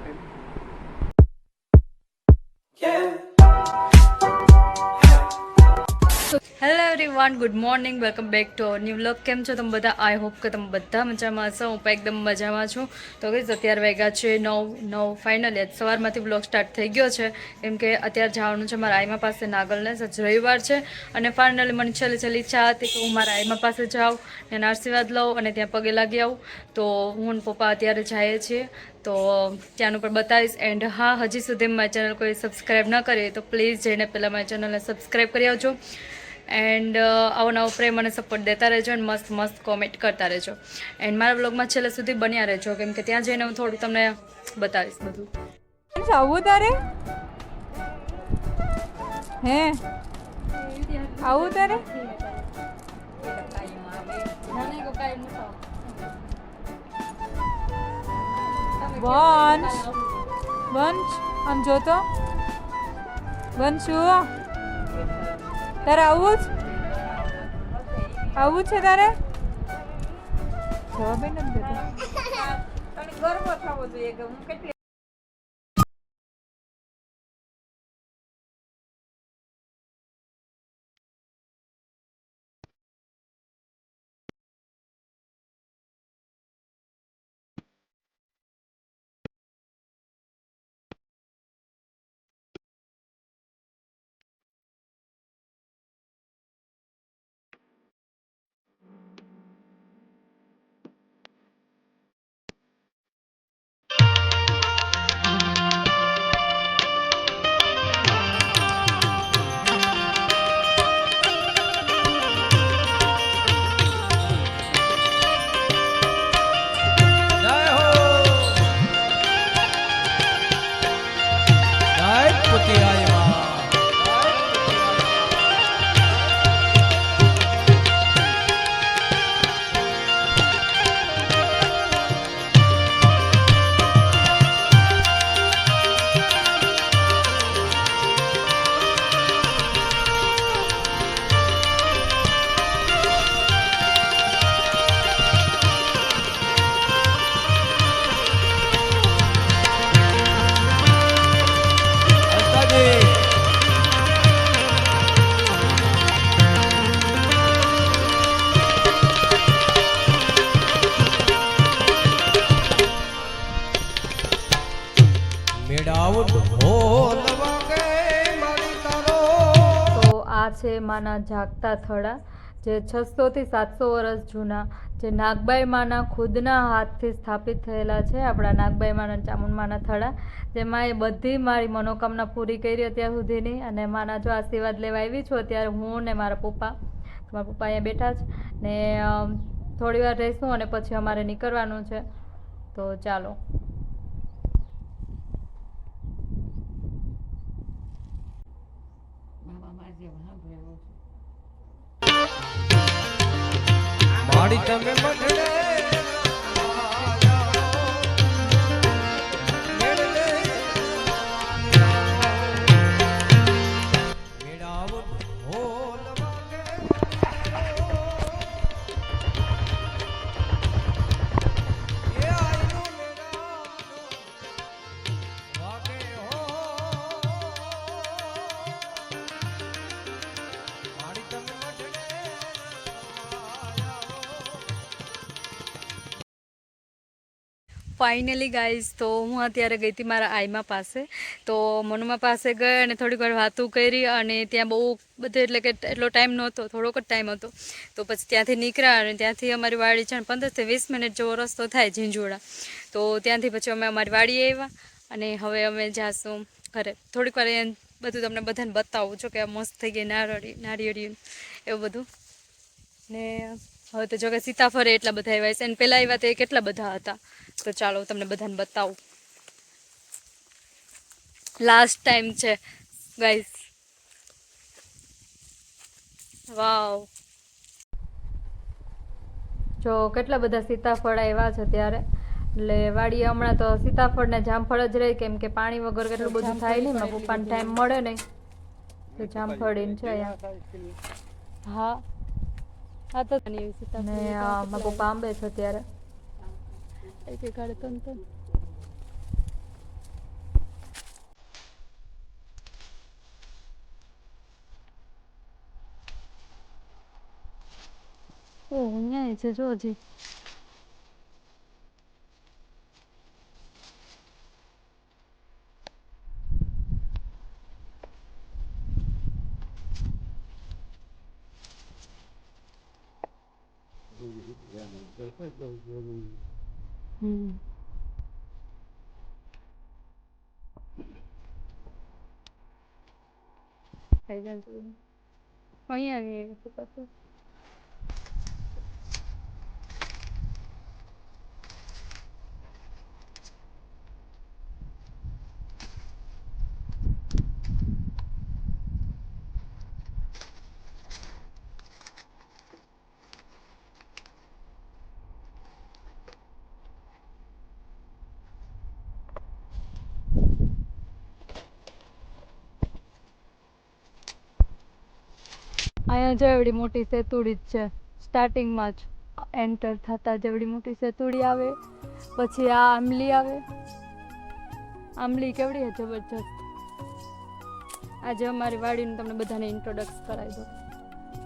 જોયું everyone good morning welcome back to our new vlog કેમ છો તમે બધા? આઈ હોપ કે તમે બધા મજામાં હશો. હું પણ એકદમ મજામાં છું. તો કહીશ અત્યારે વાગ્યા છે નવ નવ ફાઇનલી આજ સવારમાંથી વ્લોગ સ્ટાર્ટ થઈ ગયો છે. કેમ કે અત્યારે જવાનું છે મારા આઈમા પાસે નાગલને. સજ રવિવાર છે. અને ફાઇનલી મને છેલ્લી છેલ્લી ચા હતી કે હું મારા આઈમા પાસે જાઉં અને આશીર્વાદ લઉં અને ત્યાં પગે લાગી આવું. તો હું પપ્પા અત્યારે જઈએ છીએ. તો ત્યાંનું પણ બતાવીશ. એન્ડ હા, હજી સુધી મારી ચેનલ કોઈ સબસ્ક્રાઈબ ન કરી તો પ્લીઝ જઈને પહેલાં મારી ચેનલને સબસ્ક્રાઈબ કરી આવજો. એન્ડ આવો નવો પ્રેમ અને સપોર્ટ દેતા રહેજો એન્ડ મસ્ત મસ્ત કોમેન્ટ કરતા રહેજો. એન્ડ મારા બ્લોગમાં છેલ્લે સુધી બન્યા રહેજો. કેમ કે ત્યાં જઈને હું થોડું તમને બતાવીશ બધું. આવું તારે? હે? આવું તારે? વંશ વંશ આમ જોતો વંશુ તારે આવું જ? આવું જ છે તારે? જવાબ નથી દેતો. ગર્વ થવો જોઈએ કે હું કેટલી માના જાગતા થડા જે છસોથી સાતસો વર્ષ જૂના, જે નાગબાઈ માના ખુદના હાથથી સ્થાપિત થયેલા છે, આપણા નાગબાઈ માના ચામુંડમાના થડા જેમાં એ બધી મારી મનોકામના પૂરી કરી અત્યાર સુધીની, અને માના જો આશીર્વાદ લેવા આવી છું, અત્યારે હું ને મારા પપ્પા મારા પપ્પા અહીંયા બેઠા છે, ને થોડી વાર રહીશું અને પછી અમારે નીકળવાનું છે. તો ચાલો. મારી તમે મઢડે ફાઇનલી ગાઈઝ તો હું અત્યારે ગઈ હતી મારા આઈમા પાસે. તો મનુમા પાસે ગઈ અને થોડીક વાર વાતું કરી અને ત્યાં બહુ બધે એટલે કે એટલો ટાઈમ નહોતો, થોડોક જ ટાઈમ હતો. તો પછી ત્યાંથી નીકળ્યા અને ત્યાંથી અમારી વાડી છે પંદરથી વીસ મિનિટ જેવો રસ્તો થાય ઝીંઝુડા. તો ત્યાંથી પછી અમે અમારી વાડીએ આવ્યા અને હવે અમે જાશું ઘરે. થોડીક વાર બધું તમને બધાને બતાવું છું કે મસ્ત થઈ ગઈ નારળી નારિયેળી એવું બધું. ને હવે તો જો કે સીતાફળ એટલા બધા આવ્યા છે અને પહેલાં આવ્યા તે કેટલા બધા હતા. તો ચાલો હું તમને બધાને બતાવું. લાસ્ટ ટાઈમ છે ગાઈસ વાવ જો કેટલા બધા સીતાફળ આવ્યા છે ત્યારે. એટલે વાડીએ હમણાં તો સીતાફળ ને જામફળ જ રહે કેમ કે પાણી વગર કેટલું બધું થાય નહીં મારા પપ્પાને ટાઈમ મળે નહીં. તો જામફળ એમ છે અહીંયા. હા. તો ને મારા પપ્પા આંબે છે 애기 가래 떤떤 오 언니 제조지 Thank you. જો હજી હમ થઈ જાય તો. અહીંયા આવી શું કરશું અહીંયા જો એવડી મોટી સેતુડી જ છે સ્ટાર્ટિંગમાં જ. એન્ટર થતા જેવડી મોટી સેતુડી આવે, પછી આ આંબલી આવે. આંબલી કેવડી છે જબરજસ્ત? આજે અમારી વાડીનું તમને બધાને ઇન્ટ્રોડક્ટ કરાવી દો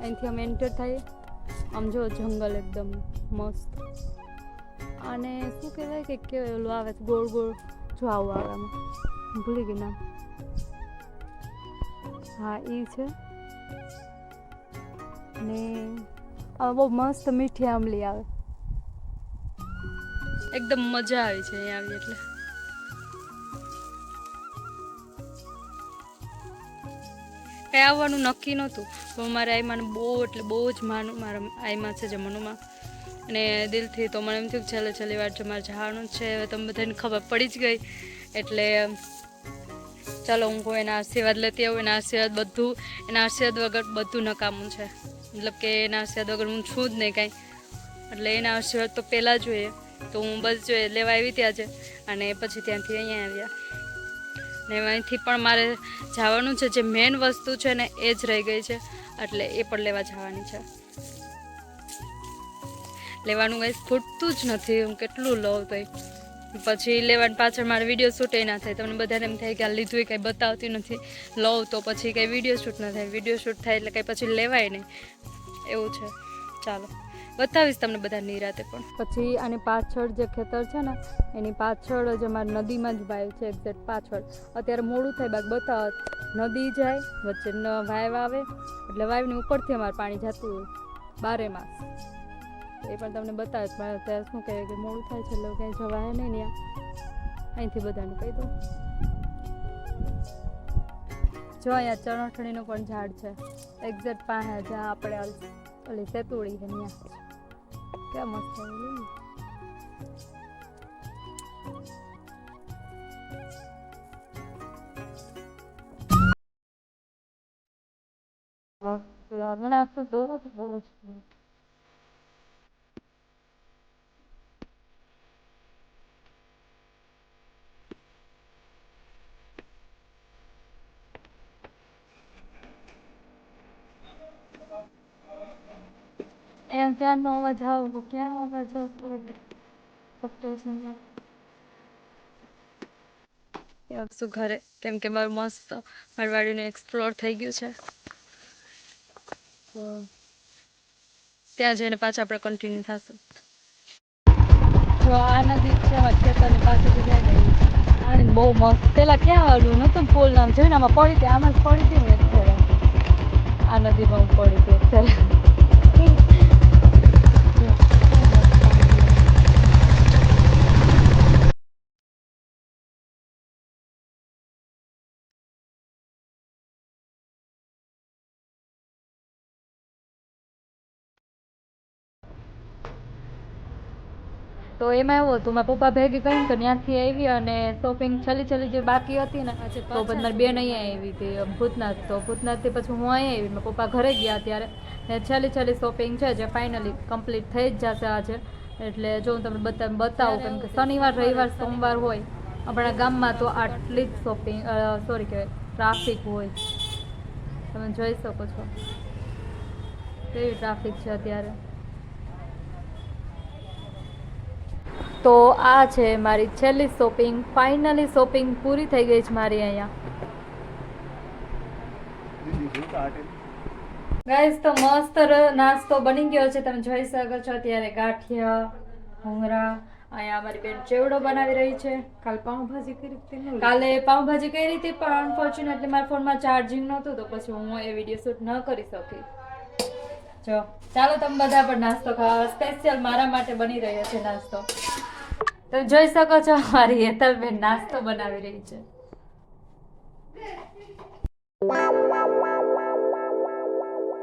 અહીંથી અમે એન્ટર થઈએ. આમ જો જંગલ એકદમ મસ્ત. અને શું કહેવાય કે કેવાય ઓલું આવે છે, ગોળ ગોળ? જો આવું આવે આમાં ભૂલી ગઈ નામ. હા એ છે. અને બહુ મસ્ત મીઠી આંબલી આવે. એકદમ મજા આવી છે અહીંયા આવી એટલે. કઈ આવવાનું નક્કી નહોતું. પણ મારા આઈમાને બહુ એટલે બહુ જ માનું મારા આઈમાં છે જે મનુમાં અને દિલથી તો મને એમ થયું છેલ્લે છેલ્લી વાર જો મારે જવાનું છે. હવે તમને બધાને ખબર પડી જ ગઈ. એટલે ચાલો હું કોઈ એના આશીર્વાદ લેતી આવું, એના આશીર્વાદ બધું, એના આશીર્વાદ વગર બધું નકામું છે. મતલબ કે એના આશીર્વાદ વગર હું છું જ નહીં કાંઈ. એટલે એના આશીર્વાદ તો પહેલાં જોઈએ. તો હું બસ જોઈએ લેવા આવી ત્યાં છે અને પછી ત્યાંથી અહીંયા આવ્યા. ને અહીંથી પણ મારે જવાનું છે, જે મેઇન વસ્તુ છે ને, એ જ રહી ગઈ છે. એટલે એ પણ લેવા જવાની છે. લેવાનું કંઈ ખૂટતું જ નથી. હું કેટલું લઉં તોય. પછી લેવાની પાછળ મારે વીડિયો શૂટ ના થાય. તમને બધાને એમ થાય કે આ લીધું એ કંઈ બતાવતી નથી. લઉં તો પછી કંઈ વીડિયો શૂટ ન થાય. વીડિયો શૂટ થાય એટલે કંઈ પછી લેવાય નહીં. એવું છે. ચાલો. બતાવીશ તમને બધા નિરાતે પણ. પછી આની પાછળ જે ખેતર છે ને, એની પાછળ જ અમારે નદીમાં જ વાય છે એક્ઝેક્ટ પાછળ. અત્યારે મોડું થાય બાકી બતાવ નદી જાય, વચ્ચે વાયવ આવે. એટલે વાયવની ઉપરથી અમારે પાણી જતું હોય. બારે માસ એ પણ તમને બતાવે પણ અત્યારે શું કહે કે મોડું થાય છે એટલે ક્યાંય જવાય નહીં ત્યાં. અહીંથી બધાને કહી દઉં. જો અહીંયા ચણોઠણીનું પણ ઝાડ છે. એક્ઝેક્ટ પાસે જ્યાં આપણે ઓલી સેતુડી છે ત્યાં. ક્યાં મસ્ત છે ઓલી. એમ ત્યાં નો અવાજ આવો ક્યાં અવાજ આવતો શું ઘરે કેમ કે મારું મસ્ત મારી એક્સપ્લોર થઈ ગયું છે. તો ત્યાં જઈને પાછા આપણે કન્ટિન્યુ થશું. જો આ નદી છે જાય નદી બહુ મસ્ત. પેલા ક્યાં આવેલું નતું પુલ નામ આમાં પડી હતી આમાં જ પડી હતી ને અત્યારે આ નદીમાં હું પડી હતી અત્યારે તો એમાં એવું હતું મારા પપ્પા ભેગી કરીને તો ત્યાંથી આવી અને શોપિંગ છેલ્લી છેલ્લી જે બાકી હતી ને તો પછી મારી બેન અહીંયા આવી હતી ભૂતનાથ. તો ભૂતનાથથી પછી હું અહીંયા આવી મારા પપ્પા ઘરે ગયા ત્યારે. ને છેલ્લી છેલ્લી શોપિંગ છે જે ફાઇનલી કમ્પ્લીટ થઈ જ જશે આજે. એટલે જો હું તમને બતા બતાવું કેમ કે શનિવાર રવિવાર સોમવાર હોય આપણા ગામમાં તો આટલી જ શોપિંગ સોરી કહેવાય ટ્રાફિક હોય. તમે જોઈ શકો છો. કેવી ટ્રાફિક છે અત્યારે. તો આ છે મારી છેલ્લી શોપિંગ, ફાઇનલી શોપિંગ પૂરી થઈ ગઈ છે મારી અહીંયા. ગાઈસ તો મસ્ત નાસ્તો બની ગયો છે. તમે જોઈ શકો છો અત્યારે ગાંઠિયા ભૂંગરા અહીંયા અમારી બેન ચેવડો બનાવી રહી છે. કાલ પાઉંભાજી કરી હતી કાલે પાઉંભાજી કરી હતી, પણ અનફોર્ચ્યુનેટલી મારા ફોનમાં ચાર્જિંગ નહોતું, તો પછી હું એ વીડિયો શૂટ ન કરી શકી. જો, ચાલો તમે બધા પણ નાસ્તો ખાવા. સ્પેશિયલ મારા માટે બની રહ્યો છે નાસ્તો. તમે જોઈ શકો છો મારી હેતલબેન નાસ્તો બનાવી રહી છે.